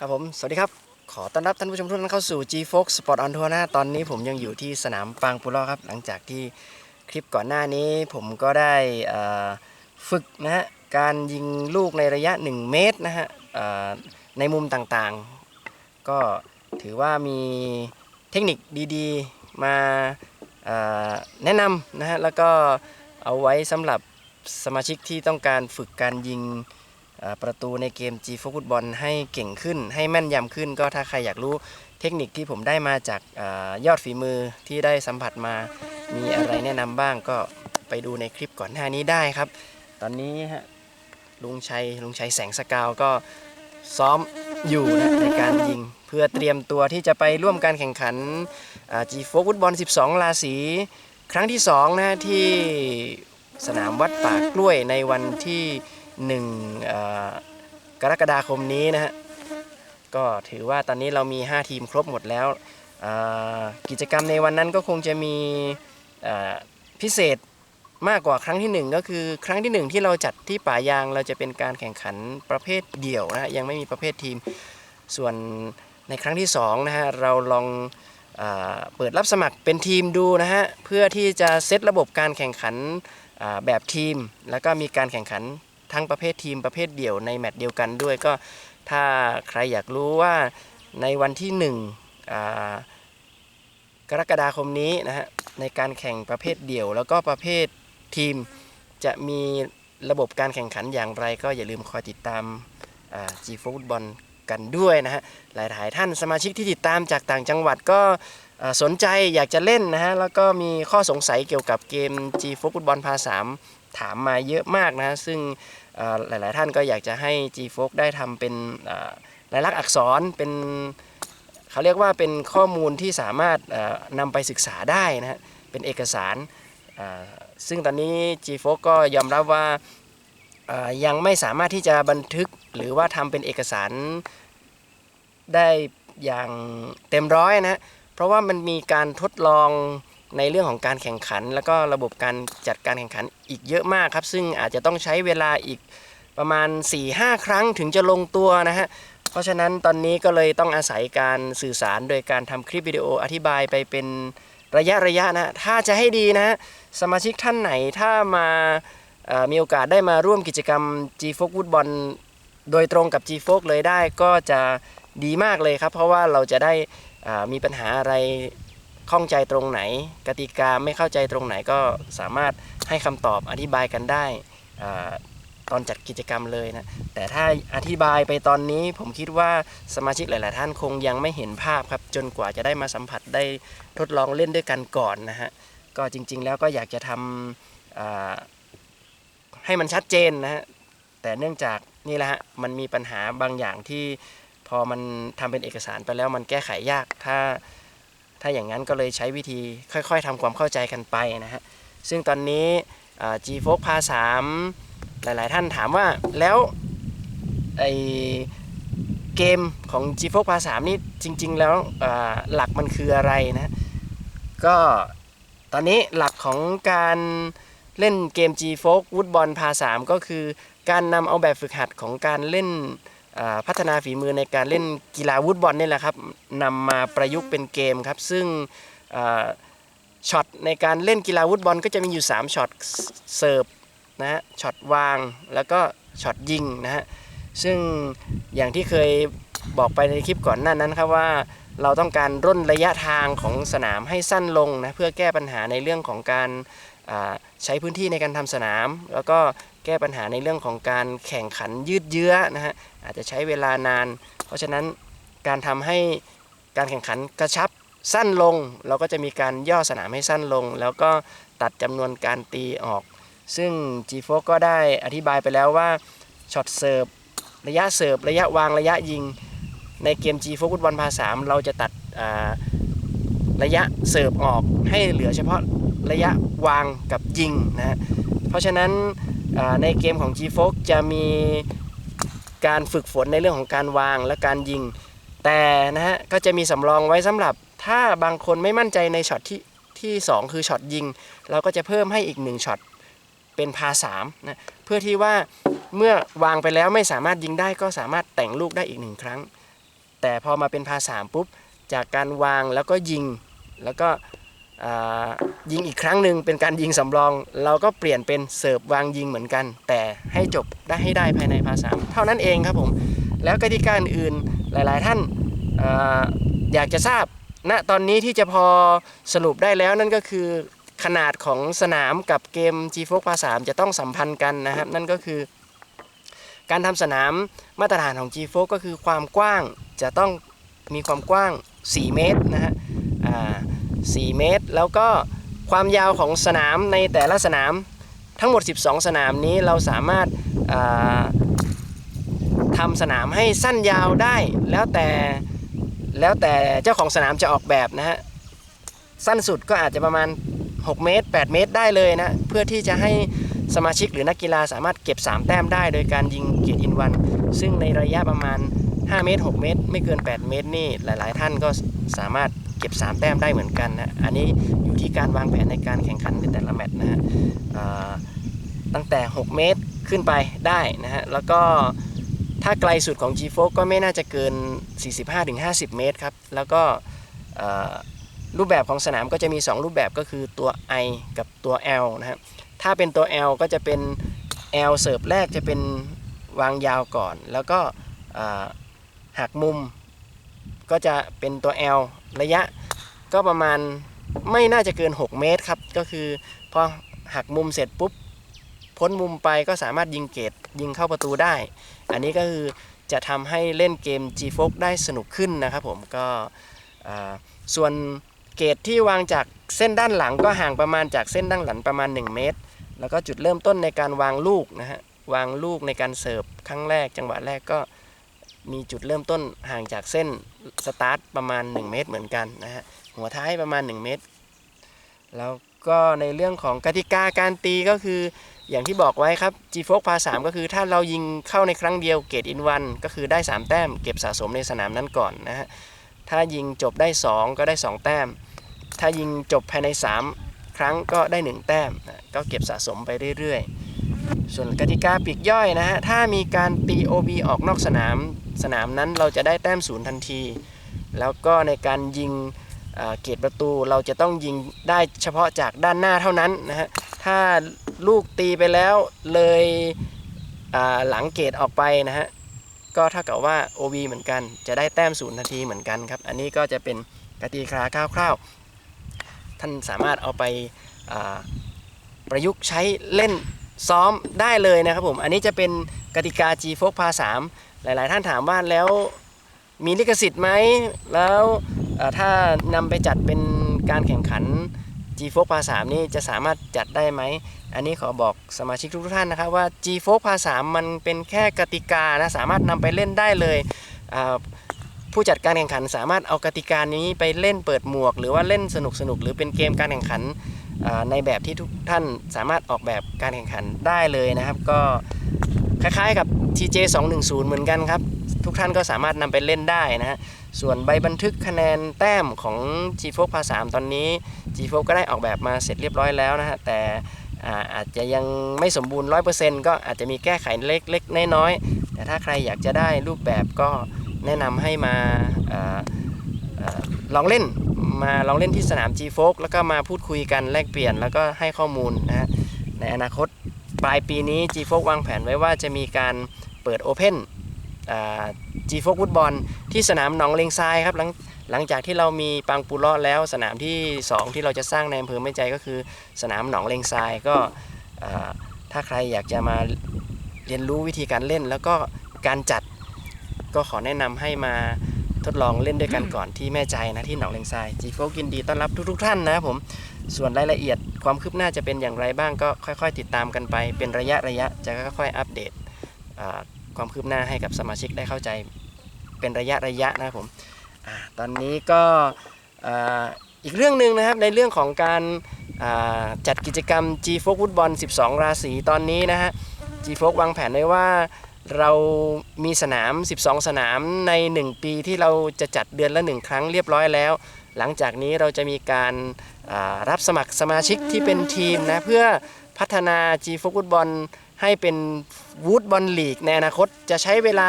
ครับผม สวัสดีครับ ขอต้อนรับท่านผู้ชมทุกท่านเข้าสู่ G Fox Sport on Tour นะตอนนี้ผมยังอยู่ที่สนามปางปุระครับ หลังจากที่คลิปก่อนหน้านี้ผมก็ได้ฝึกนะฮะ การยิงลูกในระยะ 1 เมตรนะฮะในมุมต่างๆ ก็ถือว่ามีเทคนิคดีๆ มาแนะนำนะฮะ แล้วก็เอาไว้สำหรับสมาชิกที่ต้องการฝึกการยิง ประตูในเกม G ฟุตบอลให้เก่งขึ้น ให้แม่นยำขึ้น ก็ถ้าใครอยากรู้เทคนิคที่ผมได้มาจากอยอดฝีมือที่ได้สัมผัสมา มีอะไรแนะนำบ้างก็ไปดูในคลิปก่อนหน้านี้ได้ครับ ตอนนี้ฮะลุงชัยลุงชัยแสงสกาวก็ซ้อมอยู่นะในการยิง เพื่อเตรียมตัวที่จะไปร่วมการแข่งขันอ่า G ฟุตบอล 12 ราศีครั้งที่2นะที่สนามวัดป่ากล้วยในวันที่ 1อ่ากรกฎาคมนี้นะฮะก็ถือว่าตอนนี้เรามี 5 ทีมครบหมดแล้ว กิจกรรมในวันนั้นก็คงจะมีพิเศษมากกว่าครั้งที่ 1 ก็คือครั้งที่ 1 ที่เราจัดที่ป่ายางเราจะเป็นการแข่งขันประเภทเดี่ยวนะฮะยังไม่มีประเภททีม ส่วนในครั้งที่2นะฮะเราลองอเปิดรับสมัครเป็นทีมดูนะฮะเพื่อที่จะเซตระบบการแข่งขันแบบทีม แล้วก็มีการแข่งขัน ทั้งประเภททีมประเภทเดี่ยวในแมตช์เดียวกันด้วยก็ถ้าใครอยากรู้ว่าในวันที่1อ่ากรกฎาคมนี้นะฮะในการแข่งประเภทเดี่ยว แล้วก็ประเภททีมจะมีระบบการแข่งขันอย่างไร ก็อย่าลืมคอยติดตามจีฟุตบอลกันด้วยนะฮะหลายๆท่านสมาชิกที่ติดตามจากต่างจังหวัดก็สนใจอยากจะเล่นนะฮะแล้วก็มีข้อสงสัยเกี่ยวกับเกม G ฟุตบอลพาสามถามมาเยอะมากนะ ซึ่ง หลาย ๆ ท่านก็อยากจะให้ G f o ได้ทำเป็นลายลักษณ์อักษรเป็นเขาเรียกว่าเป็นข้อมูลที่สามารถนำไปศึกษาได้นะฮะเป็นเอกสาร ซึ่งตอนนี้ G f o ก็ยอมรับว่ายังไม่สามารถที่จะบันทึกหรือว่าทำเป็นเอกสารได้อย่างเต็มร้อยนะฮะเพราะว่ามันมีการทดลอง ในเรื่องของการแข่งขัน แล้วก็ระบบการจัดการแข่งขันอีกเยอะมากครับ ซึ่งอาจจะต้องใช้เวลาอีกประมาณ 4-5 ครั้งถึงจะลงตัวนะฮะเพราะฉะนั้นตอนนี้ก็เลยต้องอาศัยการสื่อสารโดยการทำคลิปวิดีโออธิบายไปเป็นระยะระยะนะ ถ้าจะให้ดีนะ สมาชิกท่านไหนถ้ามามีโอกาสได้มาร่วมกิจกรรม G f o ฟุตบอลโดยตรงกับ G f o เลยได้ก็จะดีมากเลยครับ เพราะว่าเราจะได้มีปัญหาอะไร ข้องใจตรงไหน กติกาไม่เข้าใจตรงไหนก็สามารถให้คำตอบอธิบายกันได้อตอนจัดกิจกรรมเลยนะ แต่ถ้าอธิบายไปตอนนี้ผมคิดว่าสมาชิกหลาย ๆ ท่านคงยังไม่เห็นภาพครับ จนกว่าจะได้มาสัมผัสได้ทดลองเล่นด้วยกันก่อนนะฮะ ก็จริง ๆ แล้วก็อยากจะทำอ่าให้มันชัดเจนนะฮะ แต่เนื่องจากนี่แหละฮะ มันมีปัญหาบางอย่างที่พอมันทำเป็นเอกสารไปแล้วมันแก้ไขยาก ถ้า ถ้าอย่างนั้นก็เลยใช้วิธีค่อยๆทำความเข้าใจกันไปนะฮะ ซึ่งตอนนี้อ่า G f o พา3หลาย ๆ ท่านถามว่าแล้วไอเกมของ G f o พา3นี่จริง ๆ แล้วหลักมันคืออะไรนะ ก็ตอนนี้หลักของการเล่นเกม G f o ฟุตบอลพา3ก็คือการนำเอาแบบฝึกหัดของการเล่น พัฒนาฝีมือในการเล่นกีฬาวูดบอลนี่แหละครับนำมาประยุกต์เป็นเกมครับ ซึ่งช็อตในการเล่นกีฬาวูดบอลก็จะมีอยู่ 3ช็อตเสิร์ฟนะฮะช็อตวางแล้วก็ช็อตยิงนะฮะซึ่งอย่างที่เคยบอกไปในคลิปก่อนหน้านั้นครับว่าเราต้องการร่นระยะทางของสนามให้สั้นลงนะเพื่อแก้ปัญหาในเรื่องของการใช้พื้นที่ในการทำสนาม แล้วก็ แก้ปัญหาในเรื่องของการแข่งขันยืดเยื้อนะฮะอาจจะใช้เวลานาน เพราะฉะนั้นการทำให้การแข่งขันกระชับสั้นลง เราก็จะมีการย่อสนามให้สั้นลง แล้วก็ตัดจำนวนการตีออก ซึ่ง g 4ก็ได้อธิบายไปแล้วว่าช็อตเสิร์ฟระยะเสิร์ฟระยะวางระยะยิง ในเกม g 4ฟุตบอลพาสามเราจะตัดระยะเสิร์ฟออกให้เหลือเฉพาะระยะวางกับยิงนะเพราะฉะนั้น ในเกมของ g 4จะมีการฝึกฝนในเรื่องของการวางและการยิง แต่นะฮะก็จะมีสำรองไว้สำหรับถ้าบางคนไม่มั่นใจในช็อตที่ที่ 2 คือช็อตยิง เราก็จะเพิ่มให้อีก1ช็อตเป็นพาสามนะเพื่อที่ว่าเมื่อวางไปแล้วไม่สามารถยิงได้ก็สามารถแต่งลูกได้อีกหนึ่งครั้ง แต่พอมาเป็นพาสามปุ๊บจากการวางแล้วก็ยิงแล้วก็ ยิงอีกครั้งหนึ่งเป็นการยิงสำรอง เราก็เปลี่ยนเป็นเสิร์ฟวางยิงเหมือนกัน แต่ให้จบได้ให้ได้ภายในพาสามเท่านั้นเองครับผมแล้วกติกาอื่นหลาย ๆ ท่านออยากจะทราบณตอนนี้ที่จะพอสรุปได้แล้วนั่นก็คือขนาดของสนามกับเกม G4 พา3จะต้องสัมพันธ์กันนะครับ นั่นก็คือ การทำสนามมาตรฐานของ G4 ก็คือความกว้างจะต้องมีความกว้าง 4 เมตรนะฮะ 4 เมตร แล้วก็ความยาวของสนามในแต่ละสนามทั้งหมด 12 สนามนี้เราสามารถาทำสนามให้สั้นยาวได้แล้วแต่แล้วแต่เจ้าของสนามจะออกแบบนะฮะสั้นสุดก็อาจจะประมาณ 6 เมตร 8 เมตรได้เลยนะเพื่อที่จะให้สมาชิกหรือนักกีฬาสามารถเก็บ 3 แต้มได้ โดยการยิงเกียรติอินวัน ซึ่งในระยะประมาณ 5 เมตร 6 เมตร ไม่เกิน 8 เมตรนี่หลาย ๆ ท่านก็ สามารถเก็บ 3 แต้มได้เหมือนกันนะอันนี้อยู่ที่การวางแผนในการแข่งขันในแต่ละแมตช์นะฮะตั้งแต่ 6 เมตรขึ้นไปได้นะฮะแล้วก็ถ้าไกลสุดของ G4 ก็ไม่น่าจะเกิน 45-50 เมตรครับ แล้วก็รูปแบบของสนามก็จะมี 2 รูปแบบก็คือตัว I กับตัว L นะครับถ้าเป็นตัว L ก็จะเป็น L เสิร์ฟแรกจะเป็นวางยาวก่อน แล้วก็หักมุม ก็จะเป็นตัว L ระยะก็ประมาณไม่น่าจะเกิน 6 เมตรครับ ก็คือพอหักมุมเสร็จปุ๊บพ้นมุมไปก็สามารถยิงเกตยิงเข้าประตูได้ อันนี้ก็คือจะทำให้เล่นเกม g f o x ได้สนุกขึ้นนะครับผมก็ส่วนเกตที่วางจากเส้นด้านหลังก็ห่างประมาณจากเส้นด้านหลังประมาณ 1 เมตร แล้วก็จุดเริ่มต้นในการวางลูกนะฮะวางลูกในการเสิร์ฟครั้งแรกจังหวะแรกก็ มีจุดเริ่มต้นห่างจากเส้นสตาร์ทประมาณ 1 เมตรเหมือนกันนะฮะหัวท้ายประมาณ 1 เมตร แล้วก็ในเรื่องของกติกาการตีก็คืออย่างที่บอกไว้ครับ G f o พา3ก็คือถ้าเรายิงเข้าในครั้งเดียวเกตอินวันก็คือได้ 3 แต้ม เก็บสะสมในสนามนั้นก่อนนะฮะถ้ายิงจบได้ 2 ก็ได้ 2 แต้ม ถ้ายิงจบภายใน 3 ครั้งก็ได้ 1 แต้ม ก็เก็บสะสมไปเรื่อยๆ ส่วนกติกาปีกย่อยนะฮะ ถ้ามีการตี OB ออกนอกสนาม สนามนั้นเราจะได้แต้มศูนย์ทันที แล้วก็ในการยิงเกตประตูเราจะต้องยิงได้เฉพาะจากด้านหน้าเท่านั้นนะฮะ ถ้าลูกตีไปแล้วเลยหลังเกตออกไปนะฮะ ก็เท่ากับว่า OB เหมือนกัน จะได้แต้มศูนย์ทันทีเหมือนกันครับ อันนี้ก็จะเป็นกติกาคร่าวๆ ท่านสามารถเอาไปประยุกต์ใช้เล่น ซ้อมได้เลยนะครับผมอันนี้จะเป็นกติกา G f o พา3หลาย ๆ ท่านถามว่าแล้วมีลิขสิทธิ์ไหมแล้วถ้านำไปจัดเป็นการแข่งขัน G f o พา3นี่จะสามารถจัดได้ไหมอันนี้ขอบอกสมาชิกทุกท่านนะครับว่า G f o พา3มันเป็นแค่กติกานะสามารถนำไปเล่นได้เลยผู้จัดการแข่งขันสามารถเอากติกานี้ไปเล่นเปิดหมวก หรือว่าเล่นสนุกสนุกๆหรือเป็นเกมการแข่งขัน ในแบบที่ทุกท่านสามารถออกแบบการแข่งขันได้เลยนะครับ ก็คล้ายๆกับ TJ 210เหมือนกันครับ ทุกท่านก็สามารถนำไปเล่นได้นะฮะส่วนใบบันทึกคะแนนแต้มของ G f o พา3ตอนนี้ G f o ก็ได้ออกแบบมาเสร็จเรียบร้อยแล้วนะฮะแต่อ่าอาจจะยังไม่สมบูรณ์ 100%ก็อาจจะมีแก้ไขเล็กๆ น้อยๆแต่ถ้าใครอยากจะได้รูปแบบก็แนะนำให้มาอาอาลองเล่น มาลองเล่นที่สนาม G f o แล้วก็มาพูดคุยกันแลกเปลี่ยนแล้วก็ให้ข้อมูลนะฮะในอนาคตปลายปีนี้ G f o วางแผนไว้ว่าจะมีการเปิด Open อ่า G f o ฟุตบอลที่สนามหนองเลงทรายครับหลังหลังจากที่เรามีปังปูเลาะแล้วสนามที่ 2 ที่เราจะสร้างในอำเภอแม่ใจก็คือสนามหนองเลงทรายก็ถ้าใครอยากจะมาเรียนรู้วิธีการเล่นแล้วก็การจัดก็ขอแนะนำให้มา ทดลองเล่นด้วยกันก่อนที่แม่ใจนะที่หนองเลงทรายจีโฟกินดีต้อนรับทุกๆท่านนะครับผมส่วนรายละเอียดความคืบหน้าจะเป็นอย่างไรบ้างก็ค่อย ๆ ติดตามกันไป เป็นระยะระยะจะค่อยๆอัปเดตความคืบหน้าให้กับสมาชิกได้เข้าใจเป็นระยะระยะนะครับผมอตอนนี้ก็อีกเรื่องหนึ่งนะครับในเรื่องของการจัดกิจกรรม G f o ฟุตบอล12 ราศีตอนนี้นะฮะ G f o วางแผนไว้ว่า เรามีสนาม 12 สนามใน 1 ปีที่เราจะจัดเดือนละ 1 ครั้งเรียบร้อยแล้ว หลังจากนี้เราจะมีการรับสมัครสมาชิกที่เป็นทีมนะเพื่อพัฒนา G f o ฟุตบอลให้เป็นวูดบอลลีกในอนาคตจะใช้เวลา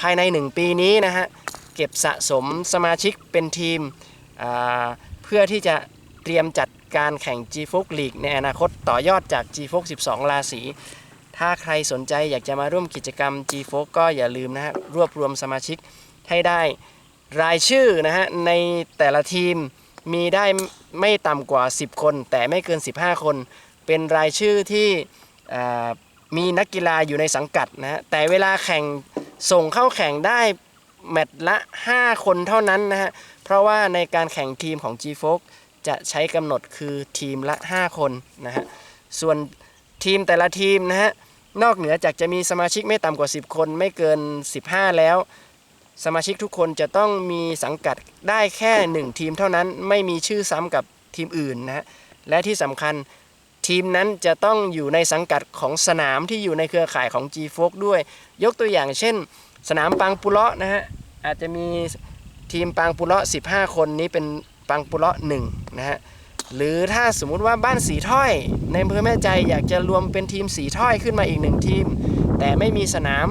ภายใน 1 ปีนี้นะฮะ เก็บสะสมสมาชิกเป็นทีม เพื่อที่จะเตรียมจัดการแข่ง g f o o k League ในอนาคตต่อยอดจาก g f o o k 12 ราศี ถ้าใครสนใจอยากจะมาร่วมกิจกรรม g f o ก็อย่าลืมนะฮะรวบรวมสมาชิกให้ได้รายชื่อนะฮะในแต่ละทีมมีได้ไม่ต่ำกว่า 10 คน แต่ไม่เกิน 15 คน เป็นรายชื่อที่มีนักกีฬาอยู่ในสังกัดนะฮะแต่เวลาแข่งส่งเข้าแข่งได้แมตช์ละ 5 คนเท่านั้นนะฮะเพราะว่าในการแข่งทีมของ g f o จะใช้กำหนดคือทีมละ 5 คนนะฮะส่วนทีมแต่ละทีมนะฮะ นอกเหนือจากจะมีสมาชิกไม่ต่ำกว่า 10 คนไม่เกิน 15 แล้ว สมาชิกทุกคนจะต้องมีสังกัดได้แค่ 1 ทีมเท่านั้นไม่มีชื่อซ้ำกับทีมอื่นนะฮะและที่สำคัญทีมนั้นจะต้องอยู่ในสังกัดของสนามที่อยู่ในเครือข่ายของ g f o ด้วย ยกตัวอย่างเช่น สนามปังปุเลาะนะฮะอาจจะมีทีมปังปุเลาะ15 คนนี้เป็นปังปุเลาะ1นะฮะ หรือถ้าสมมุติว่าบ้านสีถ้อย ในอำเภอแม่ใจอยากจะรวมเป็นทีมสีถ้อยขึ้นมาอีกหนึ่งทีม แต่ไม่มีสนาม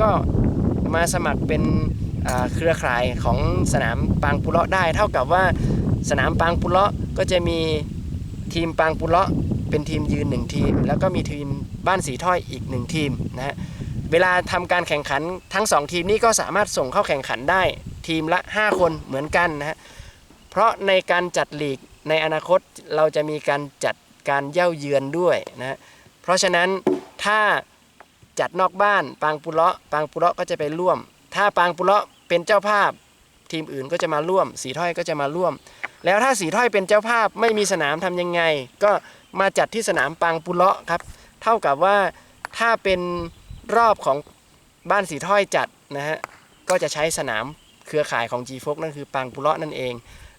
ก็มาสมัครเป็นเครือข่ายของสนามปางปุเลาะได้ เท่ากับว่าสนามปางปุเลาะก็จะมีทีมปางปุเลาะเป็นทีมยืนหนึ่งทีม แล้วก็มีทีมบ้านสีถ้อยอีกหนึ่งทีมนะฮะเวลาทำการแข่งขันทั้ง 2 ทีมนี้ก็สามารถส่งเข้าแข่งขันได้ทีมละ 5 คนเหมือนกันนะฮะเพราะในการจัดลีก ในอนาคตเราจะมีการจัดการเย่าเยือนด้วยนะเพราะฉะนั้นถ้าจัดนอกบ้านปางปุเลาะปางปุเลาะก็จะไปร่วม ถ้าปางปุเลาะเป็นเจ้าภาพ ทีมอื่นก็จะมาร่วม สีถ้อยก็จะมาร่วม แล้วถ้าสีถ้อยเป็นเจ้าภาพไม่มีสนามทำยังไง ก็มาจัดที่สนามปางปุเลาะครับ เท่ากับว่าถ้าเป็นรอบของบ้านสีถ้อยจัดนะฮะก็จะใช้สนามเครือข่ายของ g f o o k นั่นคือปางปุเลาะนั่นเอง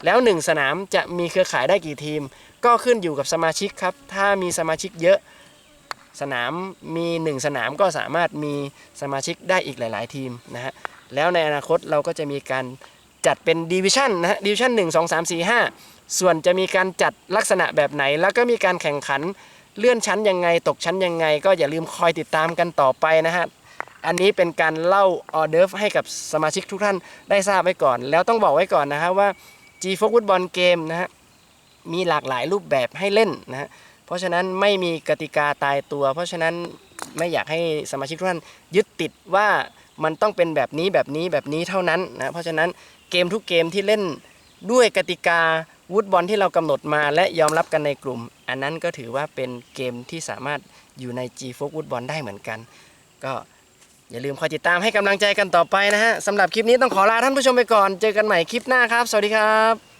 แล้ว 1 สนามจะมีเครือข่ายได้กี่ทีม ก็ขึ้นอยู่กับสมาชิกครับ ถ้ามีสมาชิกเยอะ สนามมี 1 สนามก็สามารถมีสมาชิกได้อีกหลาย ๆ ทีมนะฮะ แล้วในอนาคตเราก็จะมีการจัดเป็นดิวิชั่นนะฮะดิวิชั่น1 2 3 4 5ส่วนจะมีการจัดลักษณะแบบไหน แล้วก็มีการแข่งขันเลื่อนชั้นยังไง ตกชั้นยังไง ก็อย่าลืมคอยติดตามกันต่อไปนะฮะอันนี้เป็นการเล่าออเดิร์ฟให้กับสมาชิกทุกท่านได้ทราบไว้ก่อน แล้วต้องบอกไว้ก่อนนะฮะว่า G f o o k ฟุตบอลเกมนะฮะมีหลากหลายรูปแบบให้เล่นนะฮะเพราะฉะนั้นไม่มีกติกาตายตัว เพราะฉะนั้นไม่อยากให้สมาชิกทุกท่านยึดติดว่ามันต้องเป็นแบบนี้แบบนี้แบบนี้เท่านั้นนะเพราะฉะนั้นเกมทุกเกมที่เล่นด้วยกติกาวุดบอลที่เรากำหนดมาและยอมรับกันในกลุ่ม อันนั้นก็ถือว่าเป็นเกมที่สามารถอยู่ใน G f o o k ฟุตบอลได้เหมือนกัน ก็ อย่าลืมคอยติดตามให้กำลังใจกันต่อไปนะฮะสำหรับคลิปนี้ต้องขอลาท่านผู้ชมไปก่อน เจอกันใหม่คลิปหน้าครับ สวัสดีครับ